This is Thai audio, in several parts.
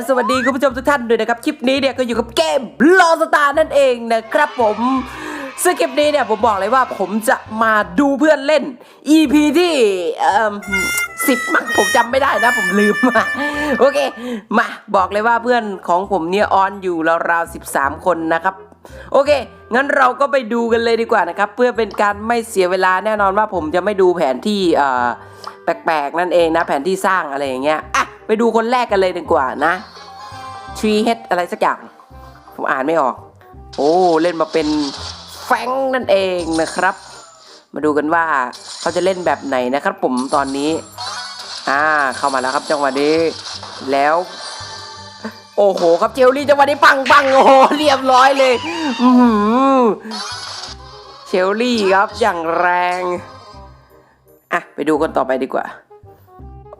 บสวัสดีคุณผู้ชมทุกท่านด้วยนะครับ คลิปนี้เนี่ยก็อยู่กับเกมลอสตาร์นั่นเองนะครับผมซึ่งคลิปนี้เนี่ยผมบอกเลยว่าผมจะมาดูเพื่อนเล่น EP ที่อ่อสิบมั้งผมจำไม่ได้นะผมลืมมาโอเค มาบอกเลยว่าเพื่อนของผมเนี่ยออนอยู่ราวๆ13 คนนะครับ โอเค งั้นเราก็ไปดูกันเลยดีกว่านะครับ เพื่อเป็นการไม่เสียเวลาแน่นอนว่าผมจะไม่ดูแผนที่อ่อแปลกๆนั่นเองนะแผนที่สร้างอะไรอย่างเงี้ยอะ ไปดูคนแรกกันเลยดีกว่านะ Tree Head อะไรสักอย่าง ผมอ่านไม่ออก โอ้เล่นมาเป็นแฟงนั่นเองนะครับ มาดูกันว่าเขาจะเล่นแบบไหนนะครับ ผมตอนนี้ อ่าเข้ามาแล้วครับจังหวะนี้ แล้ว โอ้โหครับเจลลี่จังหวะนี้ปังปังโอ้โหเรียบร้อยเลยอืเชลลี่ครับอย่างแรง อะ ไปดูกันต่อไปดีกว่า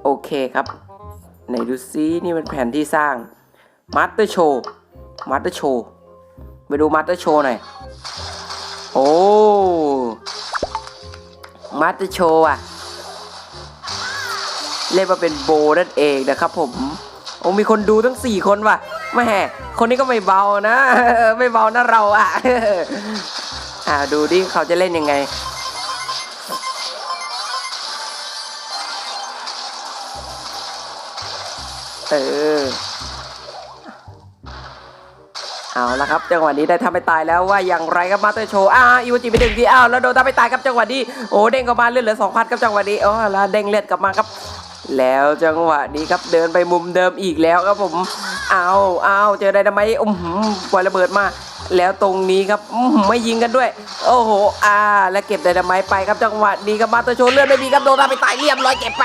โอเคครับ ไหนดูซินี่เป็นแผนที่สร้างมาสเตอร์โชว์มาสเตอร์โชว์ไปดูมาสเตอร์โชว์หน่อย โอ้มาสเตอร์โชว์อะเล่นมาเป็นโบนั่นเองนะครับผม โอ้มีคนดูทั้ง 4 คนว่ะแม่คนนี้ก็ไม่เบานะ ไม่เบานะเราอะอ่าดูดิเขาจะเล่นยังไง เออเอาละครับจังหวะนี้ได้ทำไปตายแล้วว่าอย่างไรครับมาเตอร์โชว์อ้าอีวจิไปดึงทีอ้าวแล้วโดนทำไปตายครับจังหวะนี้โอ้เด้งกลับมาเลือดเหลือสองพันครับจังหวะนี้โอ้แล้วเด้งเลือดกลับมาครับ แล้วจังหวะนี้ครับเดินไปมุมเดิมอีกแล้วครับผมเอาเอาเจอไรทำไมอุ้มปล่อยระเบิดมา แล้วตรงนี้ครับไม่ยิงกันด้วย โอ้โห อ่า และเก็บไดนาไมต์ไปครับจังหวะนี้ครับมาตอร์โชว์เลือดไม่มีครับโดนทำไปตายเรียบร้อยเก็บไป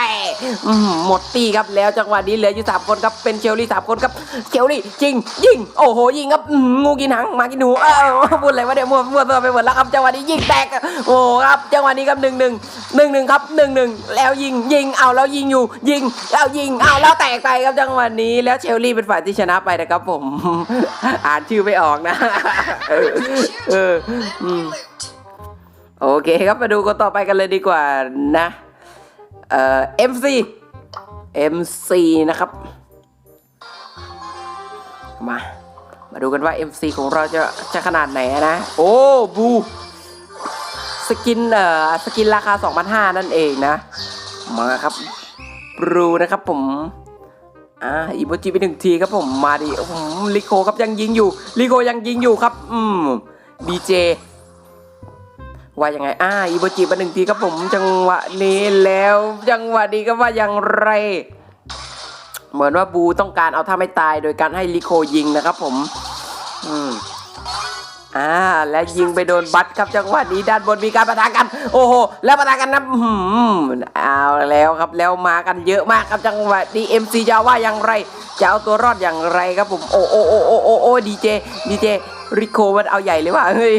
หมดตีครับแล้วจังหวะนี้เหลืออยู่สามคนครับเป็นเชลลี่สามคนครับเชลลี่จริง ยิง โอ้โห ยิงครับงูกินหางมากินหูเออพูดอะไรวะเดี๋ยวมัวมัวตัวไปหมดแล้วครับจังหวะนี้ยิงแตกโอ้โหครับจังหวะนี้ครับหนึ่งหนึ่งหนึ่งหนึ่งครับหนึ่งหนึ่งแล้วยิงยิงเอาแล้วยิงอยู่ ยิงแล้วยิงเอาแล้วแตกไปครับจังหวะนี้แล้วเชลลี่เป็นฝ่ายที่ชนะไปนะครับผม อ่านชื่อไม่ออกนะเอออืมโอเคครับมาดูกันต่อไปกันเลยดีกว่านะ เอ่อ MC MC นะครับ มา มาดูกันว่า MC ของเราจะจะขนาดไหนนะ โอ้บูสกินเอ่อสกินราคา 2,500 นั่นเองนะ มาครับบรูนะครับผม อ่าอีโมจิไปหนึ่งทีครับผมมาดิอืมลิโคครับยังยิงอยู่ลิโคยังยิงอยู่ครับอืมบีเจว่ายังไงอ่าอีโมจิไปหนึ่งทีครับผมจังหวะนี้แล้วจังหวะนี้ก็ว่าอย่างไร เหมือนว่าบูต้องการเอาท่าไม่ตายโดยการให้ลิโคยิงนะครับผม อืม อ่าและยิงไปโดนบัตครับจังหวะนี้ด้านบนมีการประทะกัน โอ้โหแล้วประทะกันนะอื้อหือเอาแล้วครับแล้วมากันเยอะมากครับจังหวะนี้เอ็มซีจะว่าอย่างไรจะเอาตัวรอดอย่างไรครับผมโอ้โอ้โอ้โอ้โอ้โอ้ดีเจดีเจริโคมันเอาใหญ่เลยว่ะเฮ้ย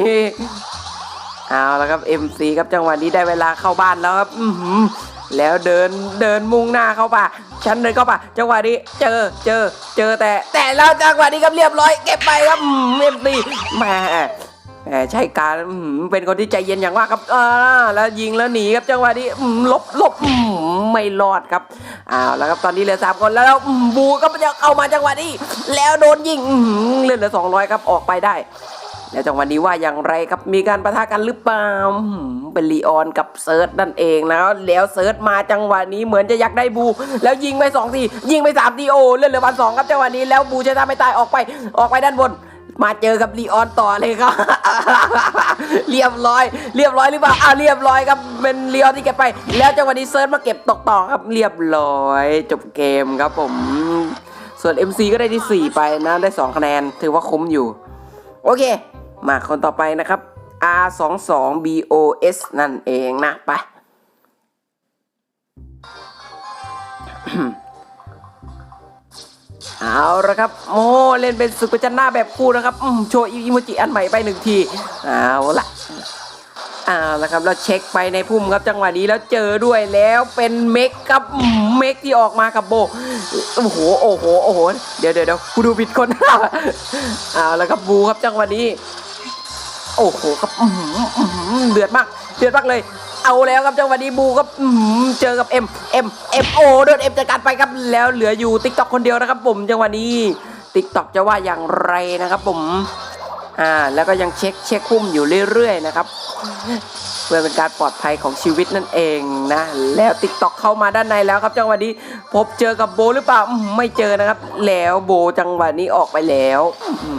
เอาแล้วครับ MC ครับจังหวะนี้ได้เวลาเข้าบ้านแล้วครับอือหือ แล้วเดินเดินมุ่งหน้าเข้าป่าฉันเดินเข้าป่าจังหวะนี้เจอเจอเจอแต่ แต่แล้วจังหวะนี้ครับเรียบร้อยเก็บไปครับเอ็มซีแหมแหมใช่การเป็นคนที่ใจเย็นอย่างมากครับอ่าแล้วยิงแล้วหนีครับจังหวะนี้อื้อหลบลบอื้อไม่รอดครับอ้าวแล้วครับตอนนี้เหลือสามคนแล้วอื้อบูก็จะเข้ามาจังหวะนี้ แล้วโดนยิงอื้อหือเลือดเหลือสองร้อยครับออกไปได้ แล้วจังหวะนี้ว่าอย่างไรครับมีการประทะกันหรือเปล่าเป็นลีออนกับเซิร์ชนั่นเองแล้วแล้วเซิร์ชมาจังหวะนี้เหมือนจะอยากได้บู แล้วยิงไปสองทียิงไปสามทีโอเลือดเหลือวันสองครับจังหวะนี้แล้วบูจะทำไม่ตายออกไปออกไปด้านบนมาเจอกับลีออนต่อเลยครับ เรียบร้อย เรียบร้อยหรือเปล่าอ่าเรียบร้อยครับ เป็นลีออนที่เก็บไป แล้วจังหวะนี้เซิร์ชมาเก็บตกต่อครับ เรียบร้อย จบเกมครับผม ส่วน MC ก็ได้ที่ 4 ไปนะ ได้ 2 คะแนน ถือว่าคุ้มอยู่ โอเค มาคนต่อไปนะครับ R22BOS นั่นเองนะไปเอาละครับโอ้เล่นเป็นศึกประจันหน้าแบบคู่นะครับโชว์อีโมจิอันใหม่ไปหนึ่งทีเอาละเอาละครับแล้วเช็คไปในพุ่มครับจังหวะนี้แล้วเจอด้วยแล้วเป็นเมกครับเมกที่ออกมากับโบโอ้โหโอ้โหโอ้โหเดี๋ยวเดี๋ยวเดี๋ยวกูดูผิดคนเอาละครับบูครับจังหวะนี้ โอ้โหครับอื้อหืออื้อหือเดือดมาก เดือดมากเลย เอาแล้วครับจังหวะนี้บูครับอื้อหือเจอกับเอ็มเอ็มเอ็มโอโดนเอ็มจัดการไปครับแล้วเหลืออยู่ติ๊กต็อกคนเดียวนะครับผมจังหวะนี้ติ๊กต็อกจะว่าอย่างไรนะครับผมอ่าแล้วก็ยังเช็คเช็คพุ่มอยู่เรื่อยๆนะครับเพื่อเป็นการปลอดภัยของชีวิตนั่นเองนะแล้วติ๊กต็อกเข้ามาด้านในแล้วครับ จังหวะนี้พบเจอกับโบหรือเปล่าไม่เจอนะครับ แล้วโบจังหวะนี้ออกไปแล้วอื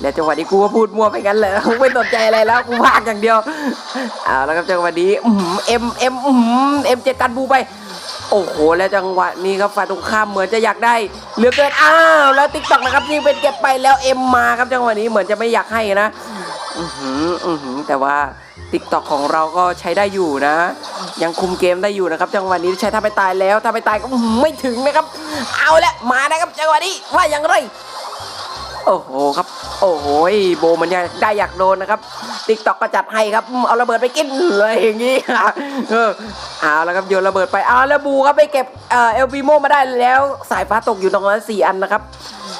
แล้วจังหวะนี้กูก็พูดมั่วไปงั้นเลยไม่สนใจอะไรแล้วกูพากอย่างเดียวเอาแล้วครับจังหวะนี้เอ็มเอ็มเอ็มเจ็ดกันบูไป โอ้โห แล้วจังหวะนี้ครับฝ่ายตรงข้ามเหมือนจะอยากได้เหลือเกินอ้าวแล้วติ๊กต็อกนะครับยิงเป็นเก็บไปแล้วเอ็มมาครับจังหวะนี้เหมือนจะไม่อยากให้นะอือหืออือหือแต่ว่าติ๊กต็อกของเราก็ใช้ได้อยู่นะ ยังคุมเกมได้อยู่นะครับ จังหวะนี้ใช้ถ้าไปตายแล้วถ้าไปตายก็ไม่ถึงนะครับ เอาละมานะครับจังหวะนี้ว่าอย่างไร โอ้โหครับ โอ้โหโบมันยังได้อยากโดนนะครับติ๊กต็อกก็จัดให้ครับเอาระเบิดไปกินเลยอย่างงี้เออเอาแล้วครับโยนระเบิดไปเอาแล้วบูครับไปเก็บเอ่อเอลบิโมมาได้แล้วสายฟ้าตกอยู่ตรงนั้นสี่อันนะครับ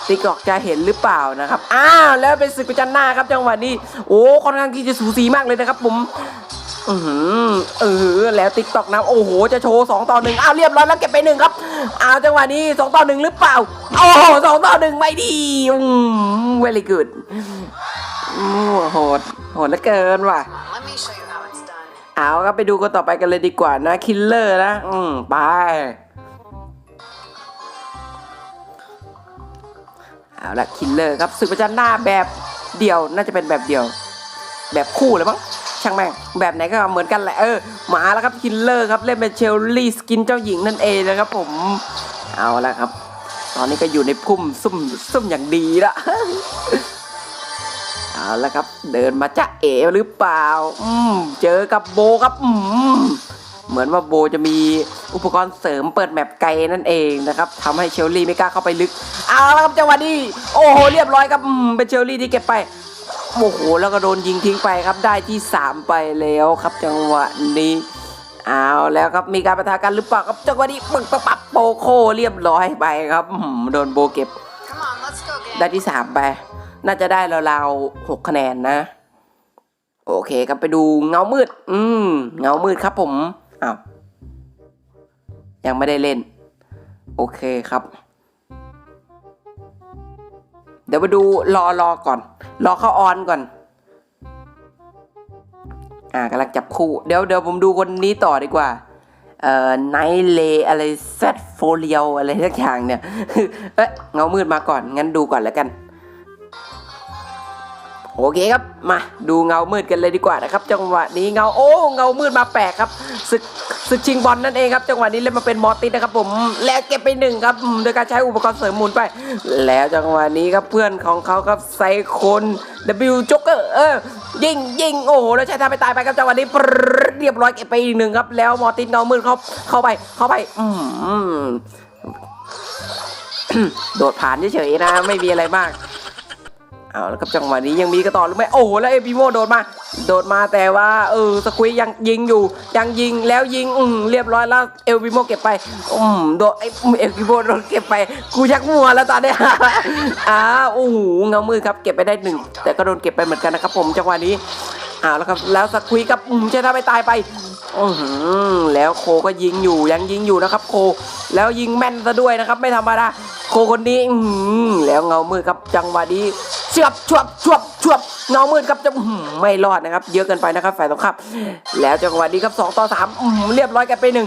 ติ๊กตอกจะเห็นหรือเปล่านะครับอ้าวแล้วเป็นศึกประจันหน้าครับจังหวะนี้โอ้ค่อนข้างที่จะสูสีมากเลยนะครับผม อือเออแล้วติ๊กต็อกนะโอ้โหจะโชว์สองต่อหนึ่งอ้าวเรียบร้อยแล้วเก็บไปหนึ่งครับอ้าวจังหวะนี้สองต่อหนึ่งหรือเปล่าโอ้โหสองต่อหนึ่งไม่ดีอืม very good อืมโหดโหดเหลือเกินว่ะเอาครับไปดูกันต่อไปกันเลยดีกว่านะคิลเลอร์นะ อืมไปเอาละคิลเลอร์ครับศึกประจันหน้าแบบเดียวน่าจะเป็นแบบเดียว แบบคู่เลยมั้ง ช่างแม่งแบบไหนก็เหมือนกันแหละเออมาแล้วครับคิลเลอร์ครับเล่นเป็นเชลลี่สกินเจ้าหญิงนั่นเองนะครับผมเอาละครับ ตอนนี้ก็อยู่ในพุ่มซุ่มซุ่มอย่างดีละเอาละครับ เดินมาจะเอหรือเปล่า อืมเจอกับโบครับอืมเหมือนว่าโบจะมีอุปกรณ์เสริมเปิดแมปไกลนั่นเองนะครับทำให้เชลลี่ไม่กล้าเข้าไปลึก เอาละครับจังหวะนี้ โอ้โหเรียบร้อยครับอืมเป็นเชลลี่ที่เก็บไป โอ้โหแล้วก็โดนยิงทิ้งไปครับได้ที่ 3 ไปแล้วครับจังหวะนี้เอาแล้วครับมีการประทะกันหรือเปล่าครับจังหวะนี้ปึกปะปับโปโคเรียบร้อยไปครับอืมโดนโบเก็บ Come on, let's go ได้ again. ที่สามไป น่าจะได้ราวๆหกคะแนนนะ โอเคครับไปดูเงามืด อืมเงามืดครับผมอ้าวยังไม่ได้เล่น โอเคครับ เดี๋ยวมาดูรอรอก่อน รอเข้าออนก่อน อ่ากำลังจับคู่ เดี๋ยวเดี๋ยวผมดูคนนี้ต่อดีกว่า เอ่อไนเลอะไรเซตโฟเลียวอะไรสักอย่างเนี่ย เอ๊ะเงามืดมาก่อน งั้นดูก่อนแล้วกัน โอเคครับ มาดูเงามืดกันเลยดีกว่านะครับ จังหวะนี้เงาโอ้เงามืดมาแปลกครับศึกศึกชิงบอลนั่นเองครับจังหวะนี้เล่นมาเป็นมอร์ติสนะครับผมแล้วเก็บไปหนึ่งครับโดยการใช้อุปกรณ์เสริมหมุนไป แล้วจังหวะนี้ครับเพื่อนของเขาครับไซคน W จ็อกเกอร์เออยิงยิงโอ้โหแล้วใช้ท่าไปตายไปครับจังหวะนี้เรียบร้อยเก็บไปอีกหนึ่งครับ แล้วมอร์ตินเงามืดเขาเข้าไปเข้าไป อืมโดดผ่านเฉยๆนะ ไม่มีอะไรมาก เอาแล้วครับจังหวะนี้ยังมีกระต่อหรือไม่โอ้โหแล้วเอพิโมโดดมา โดดมาแต่ว่าเออสควิยังยิงอยู่ ยังยิงแล้วยิงอืมเรียบร้อยแล้วเอลพิโมเก็บไปอืมโดดไอเอลพิโมโดนเก็บไปกูชักมัวแล้วตอนเนี้ยอ้าโอ้โหเงามือครับเก็บไปได้หนึ่งแต่ก็โดนเก็บไปเหมือนกันนะครับผมจังหวะนี้อ้าวแล้วครับแล้วสควิกับอืมใช่ถ้าไม่ตายไปอือหือแล้วโคก็ยิงอยู่ยังยิงอยู่นะครับ โค แล้วยิงแม่นซะด้วยนะครับ ไม่ธรรมดาโคคนนี้อื้อหือแล้วเงามืดครับจังหวะนี้ ชือบชวบชวบชวบเงามืดครับจะไม่รอดนะครับ เยอะเกินไปนะครับฝ่ายตรงข้ามแล้วจังหวะนี้ครับสองต่อสามเรียบร้อยกันไปหนึ่ง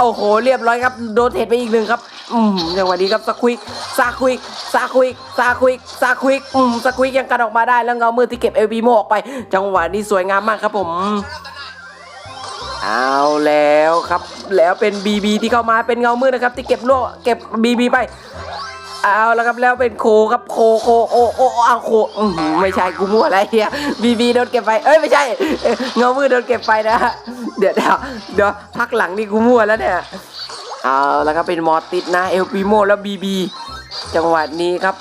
โอ้โหเรียบร้อยครับโดนเทไปอีกหนึ่งครับอืมจังหวะนี้ครับสควิกซาควิกซาควิกซาควิกซาควิกอืมสควิกยังกันออกมาได้แล้วเงามืดที่เก็บเอลบีโมออกไป จังหวะนี้สวยงามมากครับผมเอาแล้วครับ แล้วเป็น BB ที่เข้ามาเป็นเงามืดนะครับ ที่เก็บล่วเก็บ BB ไป เอาแล้วครับแล้วเป็นโคครับโคโคโอโอเอาโคอื้อหือไม่ใช่กูมั่วอะไรเฮียบีบีโดนเก็บไปเอ้ยไม่ใช่เอ้ยเงามืดโดนเก็บไปนะฮะเดี๋ยวเดี๋ยวเดี๋ยวพักหลังนี่กูมั่วแล้วเนี่ยเอาแล้วครับเป็นมอร์ติสนะเอลปิโมแล้วบีบีจังหวะนี้ครับ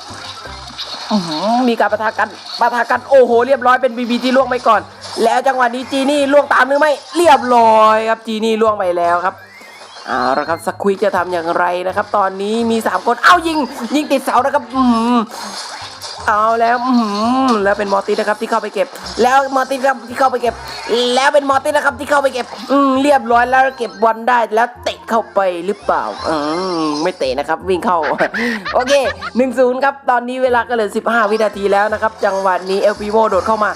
อื้อหือมีการประทะกันประทะกันโอ้โห เรียบร้อยเป็นบีบีที่ล่วงไปก่อน แล้วจังหวะนี้จีนี่ล่วงตามหรือไม่เรียบร้อยครับจีนี่ล่วงไปแล้วครับ เอาละครับสควิกจะทำอย่างไรนะครับ ตอนนี้มีสามคนเอายิง ยิงติดเสานะครับอืมเอาแล้วอืมแล้วเป็นมอร์ติสนะครับที่เข้าไปเก็บ แล้วมอร์ติสครับที่เข้าไปเก็บ แล้วเป็นมอร์ตินนะครับที่เข้าไปเก็บ อืมเรียบร้อยแล้วเก็บบอลได้แล้วเตะเข้าไปหรือเปล่าอืมไม่เตะนะครับ วิ่งเข้า โอเคหนึ่งศูนย์ครับ ตอนนี้เวลาก็เหลือสิบห้าวินาทีแล้วนะครับ จังหวะนี้เอลปิโมโดดเข้ามา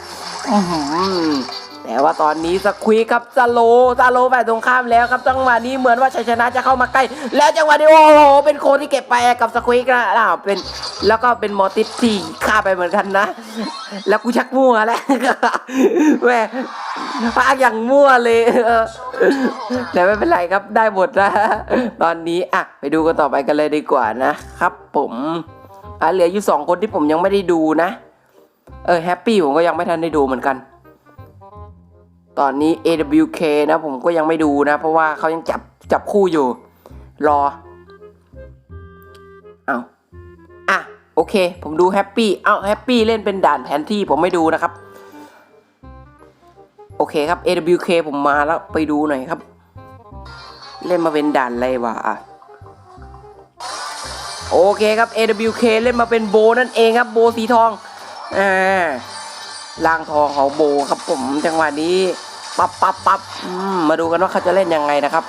อือหือ แต่ว่าตอนนี้สควีครับซาโลซาโลแบบตรงข้ามแล้วครับจังหวะนี้เหมือนว่าชัยชนะจะเข้ามาใกล้ แล้วจังหวะนี้โอ้โหเป็นโคที่เก็บไปกับสควีนะอ้าวเป็นแล้วก็เป็นมอร์ติสที่ฆ่าไปเหมือนกันนะ แล้วกูชักมั่วแล้วแม่พากอย่างมั่วเลยแต่ไม่เป็นไรครับได้หมดนะตอนนี้อะไปดูกันต่อไปกันเลยดีกว่านะครับ ผมอะเหลืออยู่สองคนที่ผมยังไม่ได้ดูนะ เออแฮปปี้ผมก็ยังไม่ทันได้ดูเหมือนกัน ตอนนี้ AWK นะผมก็ยังไม่ดูนะ เพราะว่าเขายังจับจับคู่อยู่ รอ เอาอะ โอเค ผมดูแฮปปี้ เอาแฮปปี้เล่นเป็นด่านแผนที่ผมไม่ดูนะครับ โอเคครับ AWK ผมมาแล้วไปดูหน่อยครับ เล่นมาเป็นด่านอะไรวะอะโอเคครับ AWK เล่นมาเป็นโบนั่นเองครับโบสีทองอ่าล่างทองของโบครับผมจังหวะนี้ ปับปับปับมมาดูกันว่าเขาจะเล่นยังไงนะครับ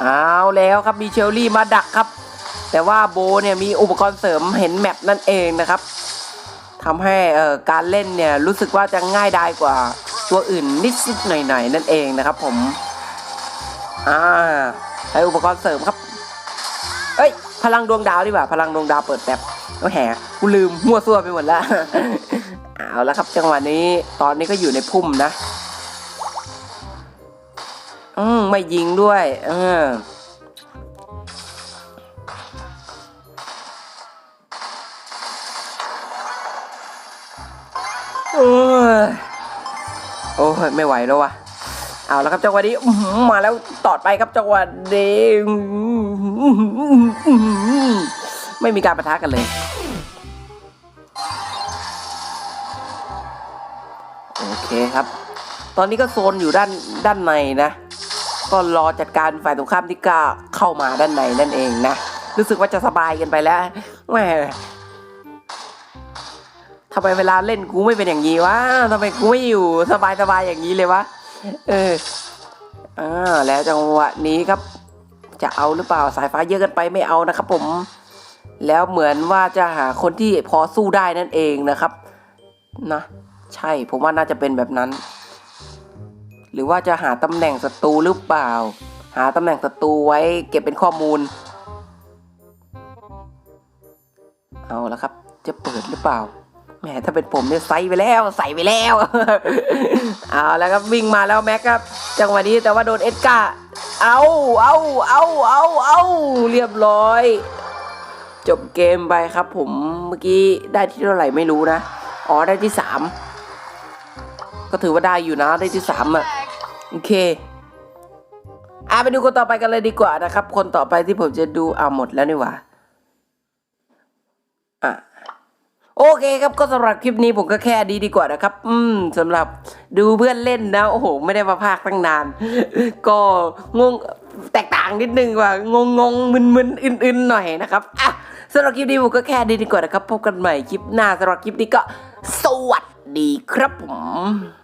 เอาแล้วครับมีเชลลี่มาดักครับ แต่ว่าโบเนี่ยมีอุปกรณ์เสริมเห็นแมปนั่นเองนะครับทำให้เอ่อการเล่นเนี่ยรู้สึกว่าจะง่ายดายกว่าตัวอื่นนิดๆหน่อยๆนั่นเองนะครับ ผมอ่าใช้อุปกรณ์เสริมครับ เอ้ยพลังดวงดาวดีกว่า พลังดวงดาวเปิดแบบโอ้แหก กูลืมมั่วซั่วไปหมดแล้วเอาแล้วครับจังหวะนี้ ตอนนี้ก็อยู่ในพุ่มนะ อืมไม่ยิงด้วย เออโอ้ยโอ้ยไม่ไหวแล้ววะเอาแล้วครับจังหวะนี้มาแล้วตอดไปครับจังหวะนี้ไม่มีการประทะกันเลย เคครับ ตอนนี้ก็โซนอยู่ด้านด้านในนะ ก็รอจัดการฝ่ายตรงข้ามที่กล้าเข้ามาด้านในนั่นเองนะ รู้สึกว่าจะสบายกันไปแล้วแหมทำไมเวลาเล่นกูไม่เป็นอย่างนี้วะทำไมกูไม่อยู่สบายสบายอย่างนี้เลยวะ เอออ่าแล้วจังหวะนี้ครับ จะเอาหรือเปล่าสายฟ้าเยอะเกันไปไม่เอานะครับผม แล้วเหมือนว่าจะหาคนที่พอสู้ได้นั่นเองนะครับ นะ ใช่ผมว่าน่าจะเป็นแบบนั้น หรือว่าจะหาตำแหน่งศัตรูหรือเปล่า หาตำแหน่งศัตรูไว้เก็บเป็นข้อมูล เอาละครับ จะเปิดหรือเปล่าแหมถ้าเป็นผมเนี่ยใส่ไปแล้วใส่ไปแล้วเอาแล้วครับวิ่งมาแล้วแม็กครับ จังหวะนี้แต่ว่าโดนเอ็ดกาเอาเอาเอาเอาเอาเรียบร้อย จบเกมไปครับผมเมื่อกี้ได้ที่เท่าไหร่ไม่รู้นะ อ๋อได้ที่สาม ก็ถือว่าได้อยู่นะได้ที่สามอะโอเคอะไปดูคนต่อไปกันเลยดีกว่านะครับ คนต่อไปที่ผมจะดูอ่าหมดแล้วนี่หว่าอะโอเคครับก็สำหรับคลิปนี้ผมก็แค่ดีดีกว่านะครับ อืมสำหรับดูเพื่อนเล่นนะโอ้โห ไม่ได้มาพากตั้งนาน ก็งงแตกต่างนิดนึงว่างงงงมึนมึนอื่นๆหน่อยนะครับอะสำหรับคลิปนี้ผมก็แค่ดีดีกว่านะครับพบกันใหม่คลิปหน้าสำหรับคลิปนี้ก็ สวัสดีครับผม